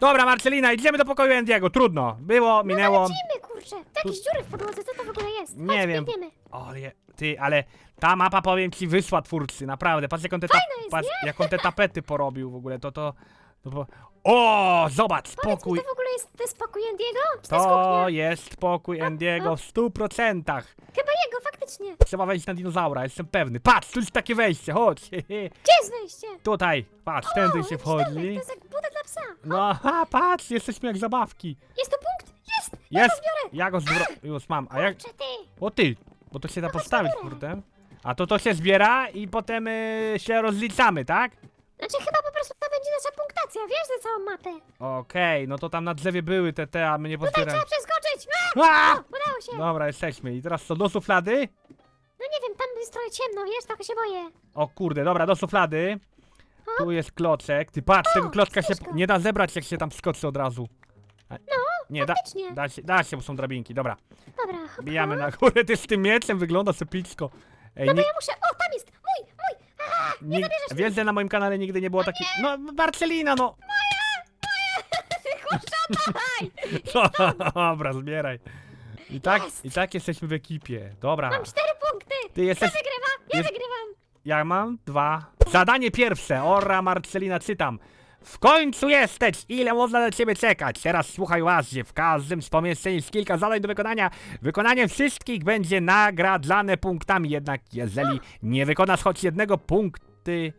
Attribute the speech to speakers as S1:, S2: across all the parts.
S1: Dobra, Marcelina, idziemy do pokoju Andiego. Trudno. Było, minęło.
S2: Lecimy, kurczę. Jakieś dziury w podłodze, co to w ogóle jest?
S1: Nie
S2: Chodź,
S1: wiem.
S2: biegniemy.
S1: O, je, ty, ale ta mapa, powiem ci, wyszła twórcy, naprawdę. Patrz, jak on te, ta,
S2: Fajna jest,
S1: patrz, jak on te tapety porobił w ogóle, to to... to po... O, zobacz,
S2: Powiedz mi,
S1: spokój.
S2: to w ogóle jest, to jest pokój Andiego? Czy to jest
S1: To
S2: kuchnia?
S1: jest pokój Andiego w stu procentach.
S2: Chyba jego, faktycznie.
S1: Trzeba wejść na dinozaura, jestem pewny. Patrz, tu jest takie wejście, chodź.
S2: Gdzie jest wejście?
S1: Tutaj, patrz, tędy się
S2: jakiś
S1: wchodzi.
S2: domek, To jest jak buda dla psa.
S1: No, ha, patrz, jesteśmy jak zabawki.
S2: Jest tu punkt? Jest! Ja
S1: Jest,
S2: to
S1: ja go zbiorę, już mam, a jak,
S2: Kurczę, ty.
S1: o ty, bo to się da
S2: No
S1: postawić, kurde. A to to się zbiera i potem y, się rozliczamy, tak?
S2: Znaczy chyba po prostu to nasza punktacja, wiesz, za całą mapę.
S1: Okej, no to tam na drzewie były te, te, a my nie
S2: Tutaj
S1: pozbieramy.
S2: trzeba przeskoczyć. A!
S1: A!
S2: O, udało się.
S1: Dobra, jesteśmy. I teraz co, do suflady?
S2: No nie wiem, tam jest trochę ciemno, wiesz, trochę się boję.
S1: O kurde, dobra, do suflady. Tu jest klocek. Ty patrz, tego klocka się
S2: ścieżka.
S1: nie da zebrać, jak się tam skoczy od razu. A, nie, da,
S2: faktycznie.
S1: da, się, da się, bo są drabinki. Dobra,
S2: Dobra, hop,
S1: bijamy
S2: hop.
S1: na górę. Ty z tym mieczem wygląda sepicko. Ej,
S2: No bo
S1: nie,
S2: ja muszę... O, tam jest! Mój, mój! Nie
S1: że na moim kanale nigdy nie było takich... No, Marcelina, no!
S2: Kurczę,
S1: Dobra, zbieraj. I tak,
S2: Jest.
S1: I tak jesteśmy w ekipie. Dobra.
S2: mam cztery punkty!
S1: Ty
S2: Kto
S1: jesteś...
S2: wygrywa? Ja
S1: jest-
S2: wygrywam!
S1: Ja mam dwa. Zadanie pierwsze. Ora Marcelina czytam. W końcu jesteś! Ile można na ciebie czekać? Teraz słuchaj uważnie. W każdym z pomieszczeń jest kilka zadań do wykonania. Wykonanie wszystkich będzie nagradzane punktami. Jednak jeżeli nie wykonasz choć jednego punkty...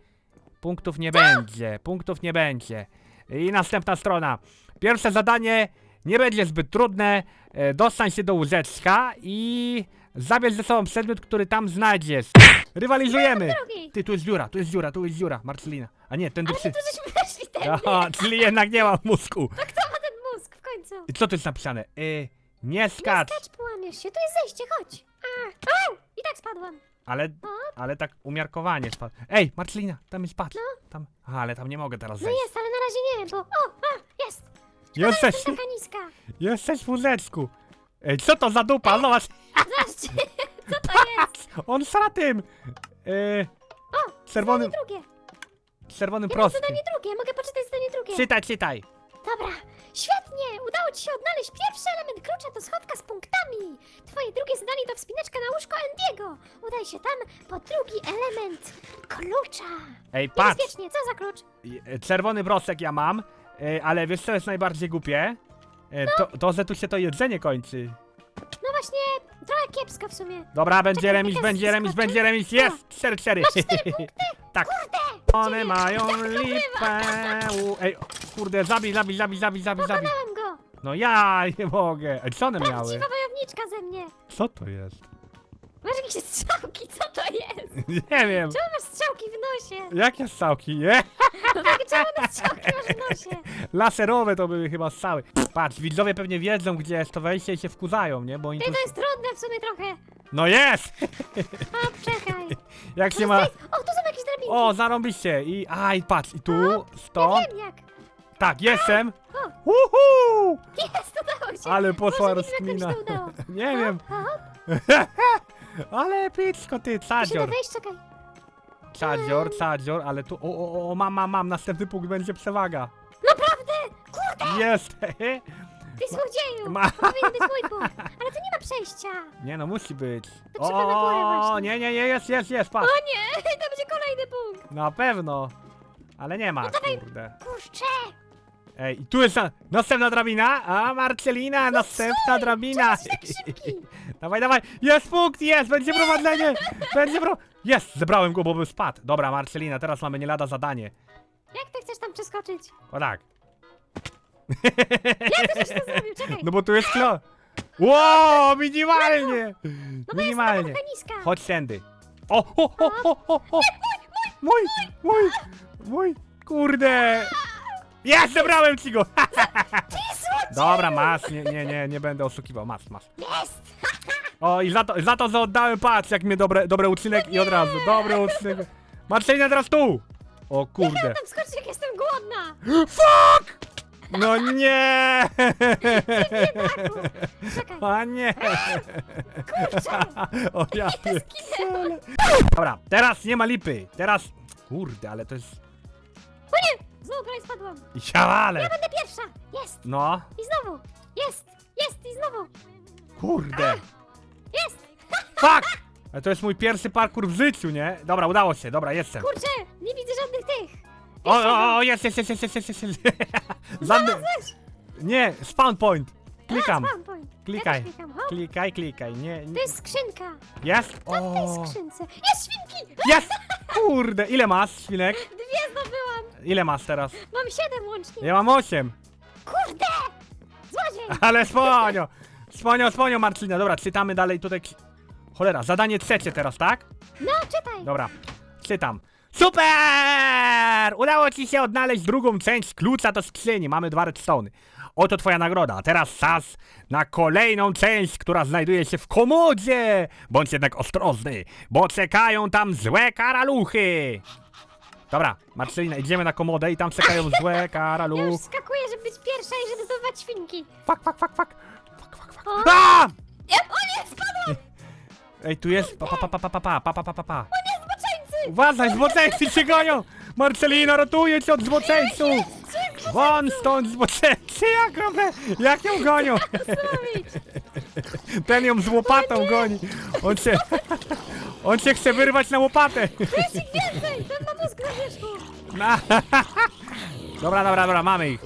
S1: Punktów nie będzie. Punktów nie będzie. I następna strona. Pierwsze zadanie nie będzie zbyt trudne. E, Dostań się do łóżeczka i zabierz ze sobą przedmiot, który tam znajdziesz. Rywalizujemy!
S2: Drugi!
S1: Ty, tu jest dziura, tu jest dziura, tu jest dziura, Marcelina. A nie, tędy
S2: Ale tu żeśmy weszli tędy!
S1: Aha, czyli jednak nie mam mózgu.
S2: To kto ma ten mózg w końcu?
S1: I co tu jest napisane? Y, nie skacz.
S2: Skacz, połamiesz się, tu jest zejście, chodź! A, au! I tak spadłam.
S1: Ale, ale tak umiarkowanie spadł. Ej, Marcelina, tam jest patrz. Tam, aha, ale tam nie mogę teraz
S2: No
S1: zejść.
S2: jest, ale na razie nie, bo... O, a, jest!
S1: Jesteś,
S2: Jestem taka niska.
S1: jesteś w łóżeczku. Ej, co to za dupa? Zobacz,
S2: Zobaczcie, co to jest?
S1: on sra tym. Y,
S2: O,
S1: czerwonym,
S2: drugie.
S1: czerwonym
S2: Ja mam
S1: prostym.
S2: zadanie drugie, mogę poczytać zadanie drugie.
S1: Czytaj, czytaj.
S2: Dobra, świetnie! Udało ci się odnaleźć pierwszy element klucza do schowka z punktami. Twoje drugie zadanie to wspinaczka na łóżko Andiego. Udaj się tam po drugi element klucza.
S1: Ej, patrz.
S2: Niebezpiecznie, co za klucz?
S1: Y, Czerwony brosek ja mam, y, ale wiesz co jest najbardziej głupie? Y, to, to, że tu się to jedzenie kończy.
S2: No trochę kiepsko w sumie.
S1: Dobra, będzie
S2: Czekaj,
S1: remis,
S2: jaka
S1: będzie remis,
S2: skoczy?
S1: będzie remis, jest! 4-4.
S2: Masz cztery punkty?
S1: tak.
S2: Kurde!
S1: One
S2: Ciebie-
S1: mają
S2: to
S1: lipę. U- Ej, kurde, zabij, zabij, zabij, zabij, zabij, zabij.
S2: Pokonałem go!
S1: No ja nie mogę. Ej, co one miały?
S2: Prawdziwa wojowniczka ze mnie!
S1: Co to jest?
S2: Jakieś strzałki, co to jest?
S1: Nie wiem.
S2: Czemu masz strzałki w nosie?
S1: Jakie ssałki, nie?
S2: No takie czerwone strzałki masz w nosie.
S1: Laserowe to były chyba strzały. Patrz, widzowie pewnie wiedzą, gdzie jest to wejście i się wkurzają, nie? Bo oni
S2: Ty,
S1: tu...
S2: to jest trudne w sumie trochę.
S1: No jest!
S2: O, czekaj.
S1: Jak się ma...
S2: O, tu są jakieś drabinki.
S1: O, zarąbiście! I, aj, patrz, i tu,
S2: Ja
S1: stąd.
S2: wiem jak.
S1: Tak, jestem!
S2: O,
S1: Uhu!
S2: jest, udało się.
S1: Ale
S2: jak
S1: rozkmina.
S2: nam się to udało.
S1: Nie wiem,
S2: o,
S1: ale epicko ty,
S2: musimy
S1: cadzior,
S2: wejść, czekaj.
S1: cadzior, cadzior, ale tu, o, o, o, mam, mam, mam, następny punkt będzie przewaga.
S2: Naprawdę! Kurde!
S1: Jest!
S2: Ty złodzieju!
S1: Ma-
S2: To powinien być mój punkt. Ale tu nie ma przejścia.
S1: Nie no, musi być.
S2: To trzeba na górę
S1: O,
S2: właśnie.
S1: nie, nie, nie, jest, jest, jest, patrz.
S2: O nie, to będzie kolejny punkt.
S1: Na pewno. Ale nie ma,
S2: No
S1: kurde.
S2: Kurczę!
S1: Ej, i tu jest na, następna drabina, a Marcelina, następna drabina.
S2: Tak szybki?
S1: Dawaj, dawaj, jest punkt, jest, będzie prowadzenie, będzie pro... Jest, zebrałem go, bo by spadł. Dobra, Marcelina, teraz mamy nie lada zadanie.
S2: Jak ty chcesz tam przeskoczyć?
S1: O tak.
S2: Jak ty żeś to zrobił? Czekaj.
S1: No bo tu jest klo. Wow, minimalnie.
S2: No bo jest
S1: Minimalnie.
S2: trochę niska.
S1: Chodź tędy. O, o, o, o, o, o. Mój, mój, mój, kurde. Jest, zebrałem ci go.
S2: Ty złodzieju!
S1: Dobra, masz, nie, nie, nie, nie będę oszukiwał, masz, masz.
S2: Jest!
S1: O, i za to, za to, że oddałem, patrz, jak mnie dobre, dobry uczynek i od razu, dobry uczynek. Marcelina, teraz tu. O kurde.
S2: Tam skoczyć jak jestem głodna!
S1: Fuck! No nie!
S2: Biedaku! Czekaj,
S1: A nie!
S2: kurczę!
S1: O ja. Dobra, teraz nie ma lipy. Teraz... Kurde, ale to jest
S2: prawie.
S1: Ja ale!
S2: Ja będę pierwsza. Jest.
S1: No,
S2: I znowu. Jest. Jest i znowu.
S1: kurde! Ah.
S2: Jest.
S1: Fuck! Ale to jest mój pierwszy parkour w życiu, nie? Dobra, udało się, dobra, jestem.
S2: Kurczę, nie widzę żadnych tych.
S1: O, o, o, jest, jest, jest, jest, jest, jest, jest. Żadny... Nie, spawn point. Klikam,
S2: A, spawn point.
S1: Klikaj,
S2: klikam.
S1: Klikaj, klikaj, nie,
S2: To jest skrzynka.
S1: Jest?
S2: Co w tej skrzynce? Jest świnki.
S1: jest! Kurde, ile masz świnek?
S2: Dwie zdobyłam.
S1: Ile masz teraz?
S2: Mam siedem łącznie.
S1: Ja mam osiem.
S2: Kurde! Złodziej!
S1: Ale sponio! Sponio, sponio, Marcina. Dobra, czytamy dalej tutaj. Cholera, zadanie trzecie teraz, tak?
S2: No, czytaj!
S1: Dobra, czytam. Super! Udało ci się odnaleźć drugą część klucza do skrzyni. Mamy dwa redstone. Oto twoja nagroda. A teraz czas na kolejną część, która znajduje się w komodzie. Bądź jednak ostrożny, bo czekają tam złe karaluchy. Dobra, Marcelina, idziemy na komodę i tam czekają złe
S2: Ja już skakuję, żeby być pierwsza i żeby zdobywać świnki.
S1: Fuck, fuck, fuck, fuck. Fuck, fuck, fuck.
S2: O.
S1: A!
S2: Ja, o nie, spadłam!
S1: Ej, tu jest pa pa pa pa pa pa pa pa pa pa pa pa.
S2: O nie, zboczeńcy!
S1: Uważaj, zboczeńcy cię gonią! Marcelina, ratuje cię od zboczeńców! Won stąd zboczeńcy, jak one, jak ją gonią!
S2: Zrobić?
S1: Ten ją z łopatą goni. On się, on się chce wyrwać na łopatę.
S2: Ich więcej! Na.
S1: Dobra, dobra, dobra, mamy ich.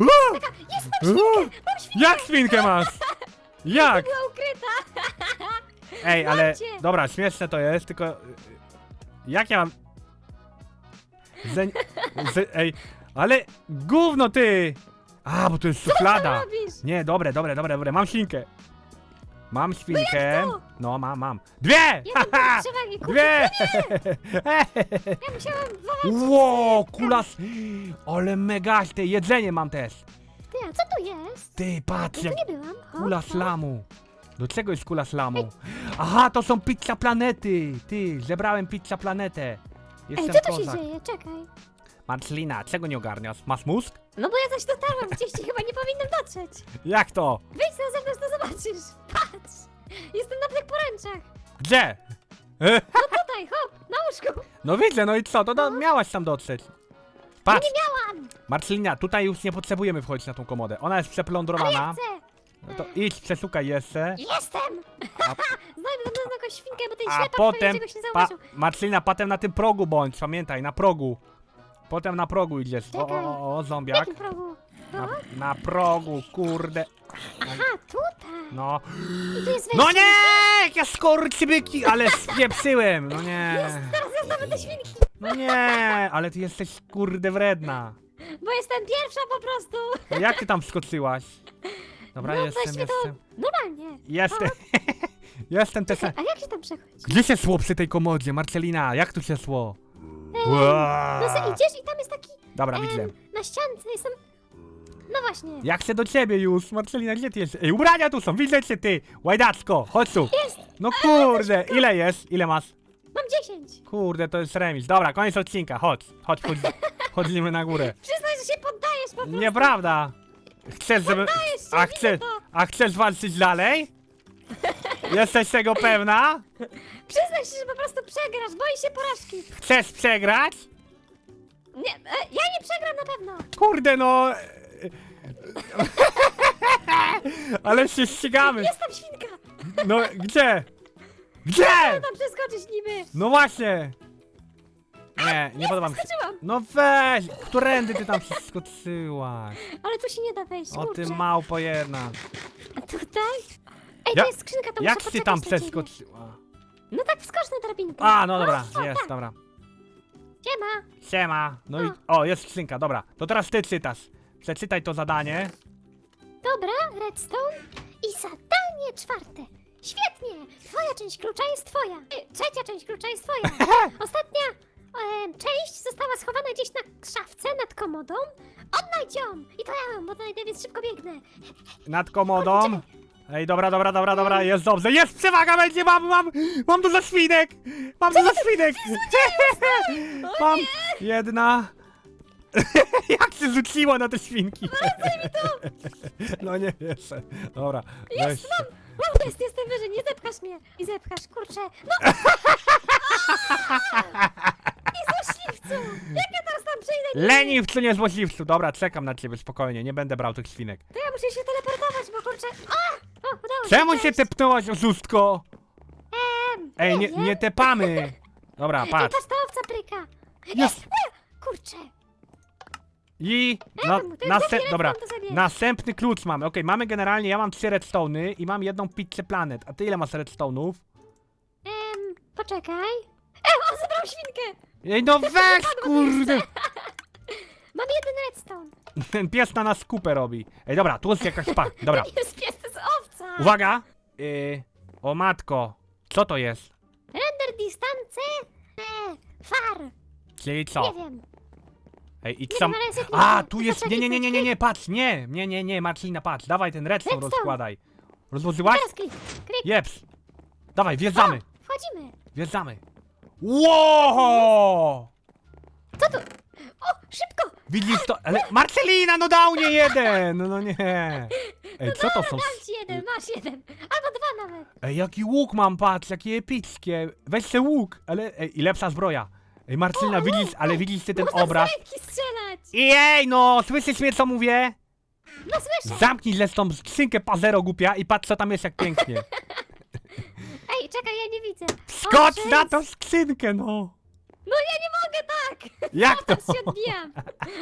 S1: Uuu,
S2: Jest
S1: uuu.
S2: Mam świnkę!
S1: Jak świnkę masz? Jak?
S2: Była ukryta!
S1: Ej, ale dobra, śmieszne to jest, tylko y, jak ja mam... Zeń... Z... Ej, ale gówno ty! A, bo to jest
S2: Co
S1: szuflada.
S2: robisz?
S1: Nie, dobre, dobre, dobre, dobre, mam świnkę. Mam świnkę.
S2: to?
S1: No, mam, mam. Dwie! Haha!
S2: przewagi,
S1: Dwie!
S2: ja musiałam.
S1: Ło, kulas! Ale mega, ty, jedzenie mam też.
S2: Ty, a co tu jest?
S1: Ty, patrz,
S2: Ja
S1: jak
S2: tu nie byłam. Hop,
S1: Kula
S2: hop.
S1: slamu. Do czego jest kula slamu? Aha, to są pizza planety. Ty, zebrałem pizza planetę.
S2: Ej,
S1: Jestem
S2: co tu się
S1: kozak.
S2: dzieje? Czekaj.
S1: Marcelina, czego nie ogarniasz? Masz mózg?
S2: No bo ja coś dotarłam gdzieś i chyba nie powinnam dotrzeć.
S1: Jak to?
S2: Wyjdź na zewnątrz, to zobaczysz. Patrz. Jestem na tych poręczach.
S1: Gdzie?
S2: No tutaj, hop, na łóżku.
S1: No widzę, no i co? To do, miałaś tam dotrzeć. Patrz,
S2: Nie miałam.
S1: Marcelina, tutaj już nie potrzebujemy wchodzić na tą komodę. Ona jest przeplądrowana.
S2: chcę.
S1: No to idź, przeszukaj jeszcze.
S2: Jestem. Znajdę pewno jakąś świnkę, bo ten
S1: a
S2: ślepak
S1: potem,
S2: czegoś nie
S1: pa,
S2: zauważył.
S1: Marcelina, potem na tym progu bądź, pamiętaj, na progu. Potem na progu idziesz. O,
S2: Czekaj.
S1: o, o,
S2: W
S1: zombiak.
S2: jakim progu?
S1: Na, na progu, kurde.
S2: Aha, tutaj.
S1: No.
S2: I tu jest wejście.
S1: No nie! Ja skorczybyki, ale spieprzyłem! No nie.
S2: Świnki.
S1: No nie, ale ty jesteś kurde wredna.
S2: Bo jestem pierwsza po prostu.
S1: No jak ty tam wskoczyłaś? Dobra,
S2: no
S1: jestem,
S2: weźmy to
S1: jestem.
S2: normalnie.
S1: Jestem. jestem też.
S2: A jak się tam przechodzi?
S1: Gdzie się szło przy tej komodzie, Marcelina? Jak tu się szło?
S2: No sobie idziesz i tam jest taki
S1: Dobra, widzę.
S2: na ściance jestem... No właśnie.
S1: Jak się do ciebie już? Marcelina, gdzie ty jesteś? Ej, ubrania tu są, widzę cię ty! Łajdaczko, chodź tu!
S2: Jest.
S1: No kurde, ile jest? Ile masz?
S2: Mam 10.
S1: Kurde, to jest remis. Dobra, koniec odcinka, chodź. Chodź, chodź chodzimy na górę.
S2: Przyznaj, że się poddajesz po prostu.
S1: Nieprawda! Chcesz, żeby...
S2: Poddajesz się,
S1: A
S2: widzę
S1: chcesz,
S2: to.
S1: a chcesz walczyć dalej? Jesteś tego pewna?
S2: Przyznaj się, że po prostu przegrasz. Boi się porażki.
S1: Chcesz przegrać?
S2: Nie, e, ja nie przegram na pewno.
S1: Kurde no... Ale się ścigamy.
S2: Jest tam świnka.
S1: No, gdzie? Gdzie?
S2: Tam przeskoczyć niby.
S1: No właśnie. Nie, nie podoba mi się.
S2: Skoczyłam.
S1: No weź, którędy ty tam przeskoczyłaś?
S2: Ale tu się nie da wejść,
S1: O
S2: kurczę.
S1: ty małpo jedna.
S2: A tutaj? Ej,
S1: Ja-
S2: to jest skrzynka, to
S1: Jak
S2: muszę
S1: ty
S2: poczekać
S1: tam
S2: na ciebie.
S1: przeskoczyła?
S2: No tak wskocz na drabinkę.
S1: A, no dobra,
S2: o,
S1: jest,
S2: tak.
S1: dobra.
S2: Siema.
S1: Siema. No i... O, jest skrzynka, dobra. To teraz ty czytasz. Przeczytaj to zadanie.
S2: Dobra, redstone. I zadanie czwarte. Świetnie! Twoja część klucza jest twoja. Y, Trzecia część klucza jest twoja. Ostatnia em, część została schowana gdzieś na szafce nad komodą. Odnajdź ją! I to ja ją odnajdę, więc szybko biegnę.
S1: Nad komodą. Ej, dobra, dobra, dobra, dobra, jest dobrze. Jest przewaga, będzie, mam, mam, mam dużo świnek. Mam dużo świnek. Mam jedna. Jak się rzuciła na te świnki? No nie wierzę. Dobra, weź.
S2: Jest, mam! Mam, jest, jestem wyżej, nie zepchasz mnie. I zepchasz, kurczę. No, Nie złośliwcu! Jak ja teraz tam przejdę?
S1: Leniwcu, nie złośliwcu. Dobra, czekam na ciebie spokojnie, nie będę brał tych świnek.
S2: To ja muszę się teleportować, bo kurczę... A! O, udało
S1: Czemu się
S2: cześć.
S1: tepnęłaś, oszustko?
S2: Em,
S1: Ej, nie,
S2: wiem.
S1: nie tepamy. Dobra,
S2: Ej,
S1: patrz.
S2: pryka.
S1: Jest.
S2: A, Kurczę.
S1: I na,
S2: Em, to jest
S1: następ, dobra, następny klucz mamy. Okej, mamy generalnie, ja mam trzy redstone'y i mam jedną pizzę planet. A ty ile masz redstone'ów?
S2: Em, poczekaj. E, o, zebrał świnkę!
S1: Ej, no weź, kurde.
S2: Mam jeden redstone.
S1: Ten pies na nas kupę robi. Ej, dobra, tu jest jakaś pa. Dobra,
S2: jest pies, to jest owca.
S1: Uwaga. Yy, o matko, co to jest?
S2: Render distance. E, far.
S1: Czyli
S2: Nie
S1: co?
S2: wiem.
S1: Ej, i
S2: Nie
S1: co?
S2: ale jest
S1: A,
S2: nie-
S1: tu jest, nie, nie, nie, nie, nie, nie, patrz, nie, nie, nie, nie, Marcina, patrz, dawaj ten redstone
S2: Redstone.
S1: rozkładaj. Rozłożyłaś?
S2: Teraz klik. Klik.
S1: Jeps. Dawaj, wjeżdżamy,
S2: Wchodzimy.
S1: wjeżdżamy. Wow!
S2: Co tu? O, szybko!
S1: Widzisz to? Ale Marcelina, no dał nie jeden! No, no nie. Ej, co to są?
S2: Ci jeden, masz jeden. Albo dwa nawet.
S1: Ej, jaki łuk mam, patrz, jakie epickie. Weź se łuk, ale, ej, i lepsza zbroja. Ej, Marcelina,
S2: O,
S1: widzisz, ale widzisz ty ten
S2: Można
S1: obraz?
S2: z ręki strzelać.
S1: Jej, no, słyszysz mnie, co mówię?
S2: No słyszę.
S1: Zamknij les tą skrzynkę pazero głupia i patrz, co tam jest, jak pięknie.
S2: Ej, czekaj, ja nie widzę. O,
S1: Skocz na tą skrzynkę, no!
S2: No ja nie mogę tak.
S1: Jak to?
S2: Teraz się odbijam.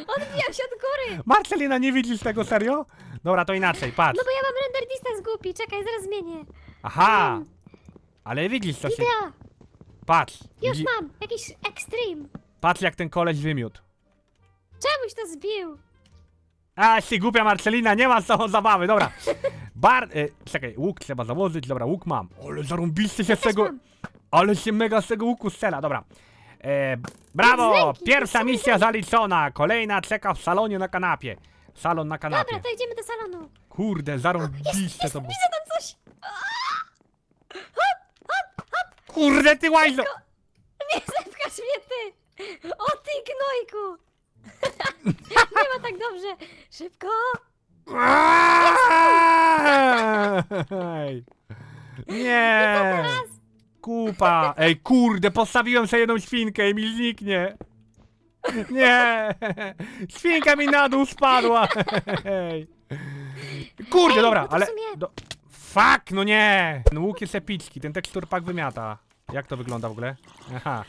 S2: Odbijam się od góry.
S1: Marcelina, nie widzisz tego, serio? Dobra, to inaczej, patrz.
S2: No bo ja mam render distance głupi. Czekaj, zaraz zmienię.
S1: Aha! Ale widzisz, co się... Patrz,
S2: Już
S1: widzi-
S2: mam. Jakiś extreme.
S1: patrz jak ten koleś wymiótł.
S2: Czemuś to zbił?
S1: A, się głupia Marcelina, nie ma tą zabawy, dobra. Bar... E, czekaj, łuk trzeba założyć, dobra, łuk mam. Ale zarąbiście się z
S2: Też
S1: tego...
S2: mam.
S1: Ale się mega z tego łuku strzela, dobra. E, brawo! Pierwsza misja zaliczona, kolejna czeka w salonie na kanapie. Salon na kanapie.
S2: Dobra, to idziemy do salonu.
S1: Kurde, zarąbiście to było.
S2: Widzę tam coś.
S1: Kurde, ty łajzo!
S2: Nie zepkasz mnie ty. O ty gnojku. nie ma tak dobrze. Szybko.
S1: Ej. Nie!
S2: Teraz.
S1: Kupa! Ej, kurde, postawiłem sobie jedną świnkę i mi zniknie. Nie! Świnka mi na dół spadła! Ej. Kurde,
S2: Ej,
S1: dobra,
S2: to w
S1: ale...
S2: sumie-
S1: Do... Fuck, no nie! Ten łuk jest epicki, ten tekstur pak wymiata. Jak to wygląda w ogóle? Aha.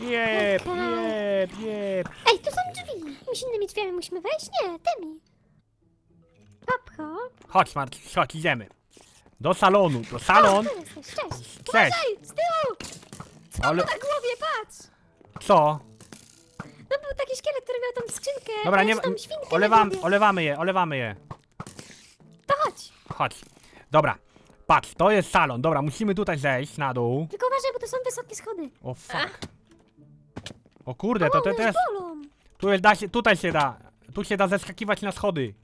S1: Jep, jep, jep.
S2: Ej, tu są drzwi. Jakimiś innymi drzwiami musimy wejść? Nie, tymi. Hop, hop.
S1: Chodź, Mart, chodź, idziemy. Do salonu, to salon.
S2: O, tu jesteś, cześć. Uważaj, z tyłu. Co
S1: Ale-
S2: Ale... na głowie, patrz.
S1: Co?
S2: No był taki szkielet, który miał tą skrzynkę.
S1: Dobra, nie
S2: tą świnkę na
S1: olewam,
S2: głowie.
S1: olewamy je, olewamy je.
S2: To chodź.
S1: Chodź. Dobra. Patrz, to jest salon. Dobra, musimy tutaj zejść na dół.
S2: Tylko uważaj, bo to są wysokie schody.
S1: O fuck. O kurde, to, to też.
S2: bolą.
S1: Tu jest, da się, tutaj się da. Tu się da zeskakiwać na schody.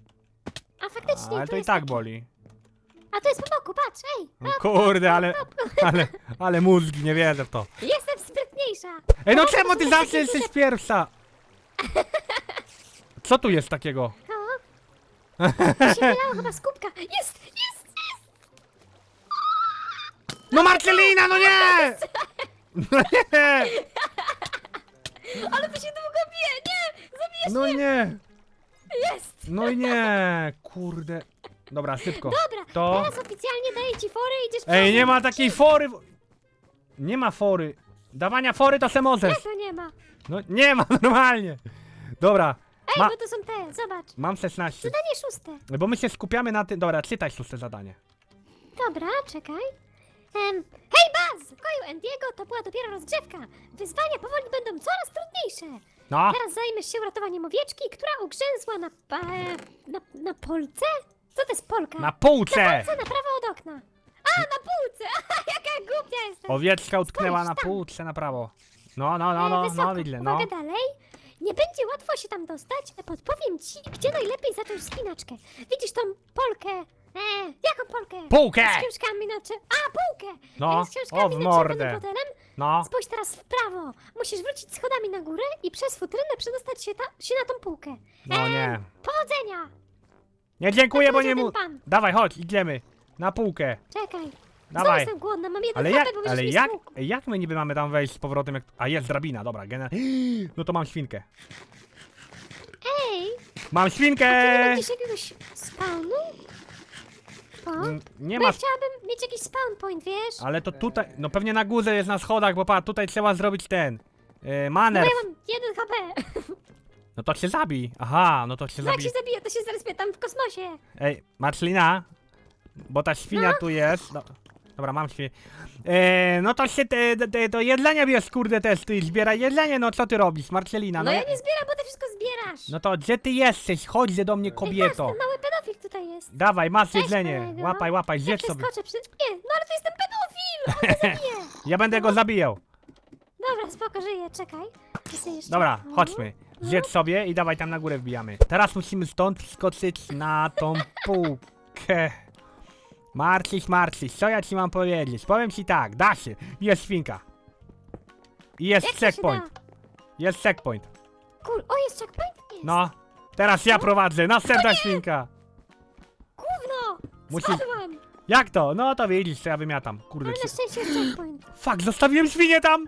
S2: A faktycznie,
S1: Ale
S2: tu
S1: to i
S2: jest
S1: tak
S2: taki-
S1: boli.
S2: A to jest boku, patrz, ej.
S1: O Kurde, ale. Ale, ale mózgi, nie wierzę w to.
S2: Jestem sprytniejsza.
S1: Ej, no
S2: O,
S1: czemu ty zawsze jesteś pierwsza? Co tu jest takiego?
S2: No. To się wylało chyba z kubka. Jest, jest, jest.
S1: No Marcelina, no nie! No nie!
S2: Ale to się długo bije. Nie, zabijesz
S1: No
S2: mnie.
S1: nie!
S2: Jest.
S1: No nie! Kurde. Dobra, szybko.
S2: Dobra,
S1: To.
S2: teraz oficjalnie daję ci forę i idziesz
S1: Ej,
S2: przodem.
S1: nie ma takiej fory! w- Nie ma fory. Dawania fory to se możesz.
S2: Jak to nie ma?
S1: No nie ma, normalnie. Dobra,
S2: Ej,
S1: Ma-
S2: bo to są te, zobacz.
S1: mam 16.
S2: Zadanie szóste.
S1: Bo my się skupiamy na tym. Dobra, czytaj szóste zadanie.
S2: Dobra, czekaj. Em, hej Buzz! Koju Endiego to była dopiero rozgrzewka. Wyzwania powoli będą coraz trudniejsze.
S1: No,
S2: Teraz zajmiesz się uratowaniem owieczki, która ugrzęzła na, pa, na, na polce? Co to jest polka?
S1: na półce!
S2: Polce na prawo od okna. A, na półce! Jaka głupia jestem!
S1: Owieczka utknęła
S2: Spójrz
S1: na
S2: tam.
S1: półce na prawo. No, no, no,
S2: E,
S1: no,
S2: wysoko.
S1: no, widzę, no.
S2: Uwaga dalej. Nie będzie łatwo się tam dostać. Podpowiem ci, gdzie najlepiej zacząć spinaczkę. Widzisz tą polkę? E, jaką polkę?
S1: Półkę!
S2: Z książkami na czy... A, półkę!
S1: No,
S2: E, z książkami
S1: o, w
S2: na
S1: mordę.
S2: czerwonym fotelem.
S1: No,
S2: Spójrz teraz w prawo. Musisz wrócić schodami na górę i przez futrynę przedostać się, ta, się na tą półkę.
S1: no nie.
S2: Powodzenia!
S1: Nie dziękuję, bo nie mu...
S2: pan.
S1: Dawaj, chodź, idziemy. Na półkę.
S2: Czekaj. Znowu
S1: Dawaj.
S2: jestem głodna, mam jeden
S1: Ale jak,
S2: bo będziesz
S1: ale jak, jak my niby mamy tam wejść z powrotem, jak... A jest drabina, dobra, gena... No to mam świnkę.
S2: Ej,
S1: Mam
S2: ty
S1: świnkę!
S2: nie ma gdzieś jakiegoś spawnu? O,
S1: Mm, Nie
S2: bo
S1: ma...
S2: ja chciałabym mieć jakiś spawn point, wiesz?
S1: Ale to tutaj, no pewnie na górze jest na schodach, bo pa, tutaj trzeba zrobić ten... Yy,
S2: No
S1: maner.
S2: bo ja mam jeden HP.
S1: No to cię zabij. Aha, no to cię
S2: No jak
S1: zabij.
S2: się zabije, to się zaraz tam w kosmosie.
S1: Ej, Marcelina, bo ta świnia
S2: No.
S1: tu jest. No, dobra, mam świnię. E, no to się te, te, te, do jedlenia bierz, kurde, też ty zbieraj jedlenie, no co ty robisz, Marcelina?
S2: No
S1: No,
S2: ja nie zbieram, bo ty wszystko zbierasz.
S1: no to gdzie ty jesteś? Chodź do mnie,
S2: Ej, patrz,
S1: kobieto.
S2: ten mały pedofil tutaj jest.
S1: Dawaj, masz
S2: Cześć,
S1: jedzenie.
S2: kolego.
S1: Łapaj, łapaj,
S2: Ja
S1: zjedz sobie.
S2: przeskoczę przy... Nie, no ale to jest ten pedofil! On mnie zabije.
S1: Ja będę go zabijał.
S2: Dobra, spoko, żyję, czekaj. Sobie jeszcze-
S1: Dobra,
S2: O.
S1: chodźmy. Zjedz sobie i dawaj tam na górę wbijamy. Teraz musimy stąd skoczyć na tą półkę. Marciś, Marciś, co ja ci mam powiedzieć? Powiem ci tak, da się. Jest świnka. I jest
S2: Jak to się
S1: checkpoint. Jest checkpoint.
S2: Kur... O, jest checkpoint? Jest.
S1: No. Teraz ja prowadzę, następna świnka.
S2: Gówno!
S1: Musisz-
S2: Spadłam!
S1: Jak to? No to widzisz, co ja wymiatam. Kurde,
S2: Ale na
S1: czy...
S2: szczęście jest checkpoint.
S1: Fuck, zostawiłem świnię tam!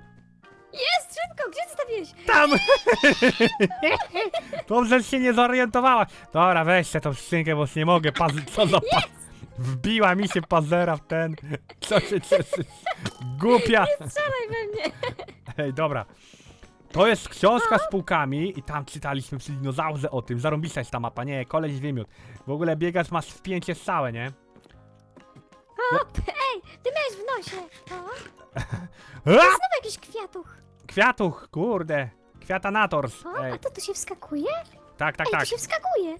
S2: Jest! Szybko! Gdzie zostawiłeś?
S1: Tam! Dobrze, że się nie zorientowała. Dobra, weźcie tą skrzynkę, bo już nie mogę. Paz... Co za pa... Wbiła mi się pazera w ten. Co się cieszysz? Głupia!
S2: Strzelaj we mnie!
S1: Ej, dobra. To jest książka z półkami i tam czytaliśmy przy dinozaurze o tym. Zarąbista jest ta mapa, nie, koleś wymiot. W ogóle biegasz, masz wpięcie stałe, nie?
S2: O, ej! Ty miałeś w nosie! O,
S1: A!
S2: znowu jakiś kwiatuch.
S1: Kwiatuch, kurde. Kwiatanators.
S2: O,
S1: Ej,
S2: a to tu się wskakuje?
S1: tak, tak,
S2: Ej,
S1: tak.
S2: tu się wskakuje.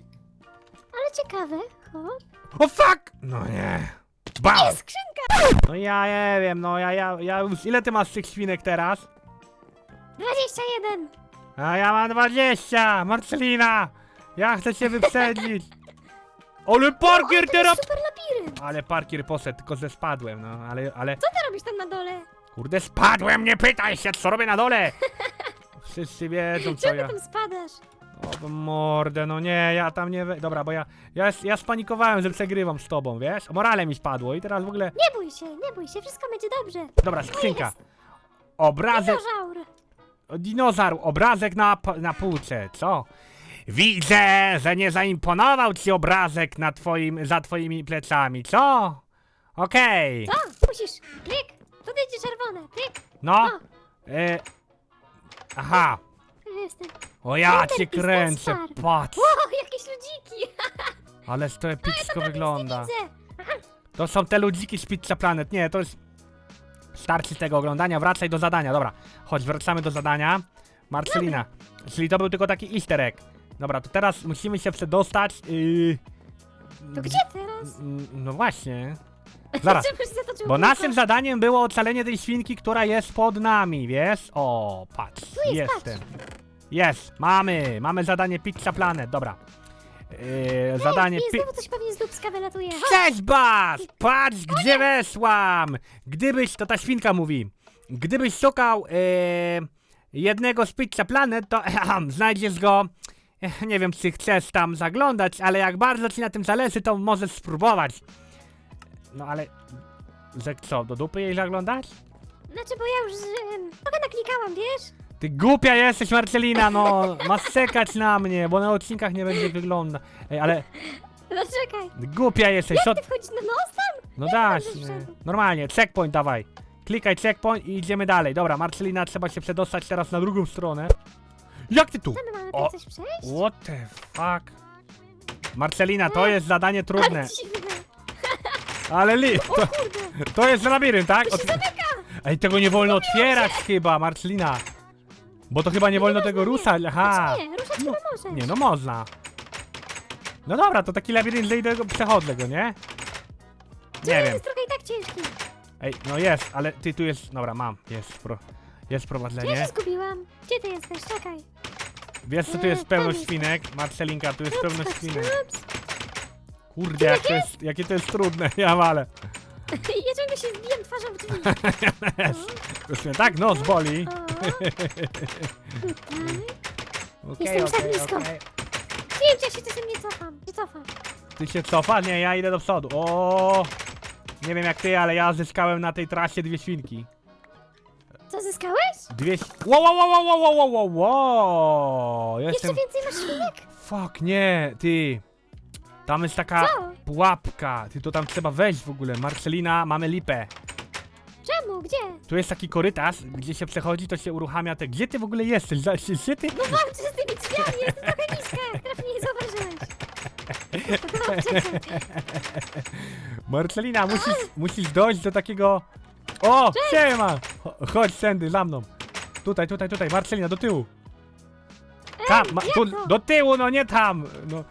S2: Ale ciekawe. O,
S1: O fuck! No nie. Bam!
S2: jest skrzynka!
S1: No ja nie wiem, no ja, ja, ja już... Ile ty masz tych świnek teraz?
S2: 21!
S1: A ja mam 20! Marcelina! Ja chcę cię wyprzedzić! Ale Parkier
S2: to
S1: teraz...
S2: jest super labirynt!
S1: Ale Parkier poszedł, tylko że spadłem, no ale, ale...
S2: Co ty robisz tam na dole?
S1: Kurde, spadłem, nie pytaj się, co robię na dole! Wszyscy wiedzą, co
S2: Czemu
S1: ja...
S2: tam spadasz?
S1: O mordę, no nie, ja tam nie... we- Dobra, bo ja... Ja, ja spanikowałem, że przegrywam z tobą, wiesz? Morale mi spadło i teraz w ogóle...
S2: Nie bój się, nie bój się, wszystko będzie dobrze.
S1: Dobra, skrzynka. Obrazek...
S2: Dinożaur!
S1: Dinozaur, obrazek na, p- na półce, co? Widzę, że nie zaimponował ci obrazek na twoim, za twoimi plecami, co? Okej,
S2: Co? Musisz, klik, to będzie czerwone, klik.
S1: no.
S2: O,
S1: E, aha,
S2: jestem.
S1: o ja cię kręcę,
S2: Star.
S1: patrz,
S2: O, jakieś ludziki!
S1: ależ to epicko
S2: Nie
S1: wygląda.
S2: widzę.
S1: To są te ludziki z Pizza Planet, nie, to jest... Starczy tego oglądania, wracaj do zadania, dobra. Chodź, wracamy do zadania. Marcelina, czyli to był tylko taki easter egg. Dobra, to teraz musimy się przedostać, yy...
S2: To gdzie teraz?
S1: Mm, No właśnie. Zaraz, bo
S2: kółko?
S1: naszym zadaniem było ocalenie tej świnki, która jest pod nami, wiesz? O, patrz,
S2: jest,
S1: jestem. Jest, mamy, mamy zadanie Pizza Planet, dobra. Yy, zadanie
S2: Nie,
S1: pi-
S2: znowu coś pewnie z dupska wylatuje. Chodź,
S1: Cześć Bas! Patrz gdzie weszłam! Gdybyś, to ta świnka mówi, gdybyś szukał e, jednego z Pizza Planet, to znajdziesz go, nie wiem czy chcesz tam zaglądać, ale jak bardzo ci na tym zależy, to możesz spróbować. No ale, że co, do dupy jej zaglądać?
S2: Znaczy, bo ja już em, trochę naklikałam, wiesz?
S1: Ty głupia jesteś Marcelina, no, masz czekać na mnie, bo na odcinkach nie będzie wygląda. Ej, ale
S2: No czekaj,
S1: głupia jesteś, co
S2: ty wchodzisz na nos tam?
S1: No dasz, nie.
S2: wszedł?
S1: normalnie, checkpoint dawaj. Klikaj checkpoint i idziemy dalej. Dobra, Marcelina, trzeba się przedostać teraz na drugą stronę. Jak ty tu?
S2: Tam my mamy
S1: O.
S2: coś przejść?
S1: What the fuck? Marcelina, to jest zadanie trudne.
S2: Ale dziwne.
S1: Ale li, to,
S2: O kurde,
S1: to jest labirynt, tak?
S2: zamyka!
S1: Ej, tego nie wolno otwierać chyba, Marcelina. Bo to chyba nie wolno tego ruszać, aha.
S2: Znaczy nie, ruszać
S1: No,
S2: chyba możesz.
S1: Nie, no można. No dobra, to taki labirynt, że idę go, przechodzę go, nie? Nie wiem.
S2: jest trochę i tak ciężki.
S1: Ej, no jest, ale ty tu jest, dobra, mam, jest, pro, jest
S2: Ja
S1: prowadzenie.
S2: się zgubiłam. Gdzie ty jesteś? Czekaj.
S1: Wiesz co tu jest pełno
S2: tam jest.
S1: świnek? Marcelinka, tu jest pełno
S2: Ups,
S1: świnek.
S2: ups.
S1: Kurde, jak to jest, jakie to jest trudne, ja walę.
S2: Ja ciągle się wbijam twarzą w drzwi.
S1: Już mnie tak nos boli. Okej,
S2: Jestem za
S1: okej,
S2: blisko.
S1: okej.
S2: Nie wiem, czy ja się czasem nie cofam. Nie cofam.
S1: Ty się cofa? Nie, ja idę do przodu. O, Nie wiem jak ty, ale ja zyskałem na tej trasie dwie świnki.
S2: Co zyskałeś?
S1: Dwie... ś- Wow, wow, wow, wow, wow, wow, wow, wow.
S2: Jeszcze
S1: Jestem...
S2: więcej masz świnek?
S1: Fuck, nie, ty. Tam jest taka
S2: Co?
S1: pułapka. Ty to tam trzeba wejść w ogóle. Marcelina, mamy lipę.
S2: Czemu? Gdzie?
S1: Tu jest taki korytarz, gdzie się przechodzi, to się uruchamia te. Gdzie ty w ogóle jesteś? Za- Gdzie ty?
S2: Walczę z tymi drzwiami, jestem trochę niska, trafnie nie zauważyłeś. No, czekaj.
S1: Marcelina, musisz, musisz dojść do takiego. O! Siema! Cho- Chodź, sędy, za mną. Tutaj, tutaj, tutaj, Marcelina, do tyłu. Tam, ma,
S2: jak
S1: tu,
S2: to?
S1: do tyłu, no nie tam. No.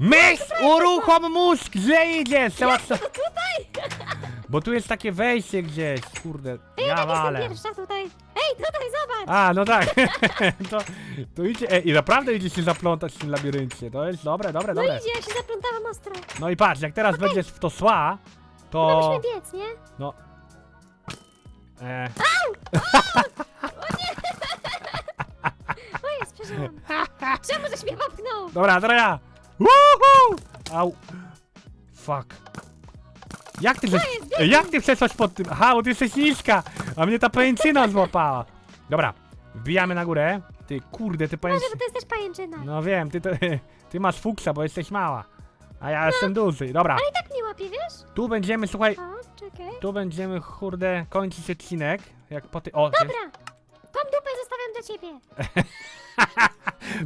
S1: Myśl, uruchom mózg, źle idziesz. Trzeba,
S2: tutaj?
S1: bo tu jest takie wejście gdzieś, kurde.
S2: Ej,
S1: Ja
S2: jestem
S1: walę.
S2: pierwsza tutaj. Ej, tutaj zobacz.
S1: A, no tak. to, to idzie, e, i naprawdę idzie się zaplątać w tym labiryncie. To jest dobre, dobre,
S2: No
S1: dobre.
S2: idzie, ja się zaplątałam ostro.
S1: No i patrz, jak teraz będziesz w to szła, to...
S2: musimy biec, nie?
S1: No. E,
S2: O jest, przeżyłam. Czemu żeś mnie popchnął?
S1: dobra, teraz ja. Woohoo! Au. Fuck. Jak ty?
S2: Biegnij.
S1: jak ty przeszłaś pod tym? Aha, bo ty jesteś niska, a mnie ta pajęczyna złapała. Dobra, wbijamy na górę. Ty, kurde, ty
S2: Może,
S1: pajęczyna.
S2: bo to jest też pajęczyna.
S1: No wiem, ty, to, ty masz fuksa, bo jesteś mała. A ja jestem duży. Dobra,
S2: Ale i tak mnie łapie, wiesz?
S1: tu będziemy, słuchaj,
S2: O, czekaj.
S1: tu będziemy, kurde, kończyć odcinek. Jak po ty... O, jest.
S2: Dobra. Tą dupę zostawiam dla ciebie.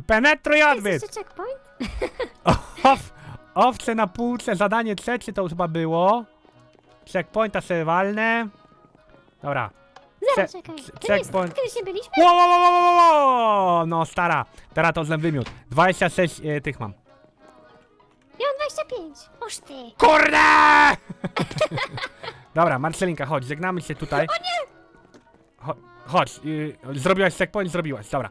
S1: penetruj
S2: Jest
S1: odbyt!
S2: jeszcze checkpoint?
S1: Ow, owce na półce, zadanie trzecie to już chyba było. Checkpointa sobie walnę. Dobra.
S2: Zaraz, czekaj.
S1: checkpoint.
S2: nie byliśmy?
S1: No stara, teraz to złem wymiot. 26 e, tych mam.
S2: Ja mam 25. Oż ty.
S1: Kurde! Dobra, Marcelinka, chodź, żegnamy się tutaj. O nie! Chodź, y, zrobiłaś checkpoint, zrobiłaś, dobra.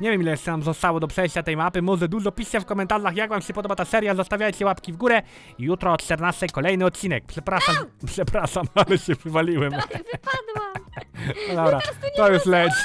S1: Nie wiem ile jeszcze nam zostało do przejścia tej mapy, może dużo, piszcie w komentarzach jak wam się podoba ta seria, zostawiajcie łapki w górę. Jutro o 14 kolejny odcinek. Przepraszam, przepraszam, ale się wywaliłem.
S2: Wypadłam.
S1: No dobra, to już leci.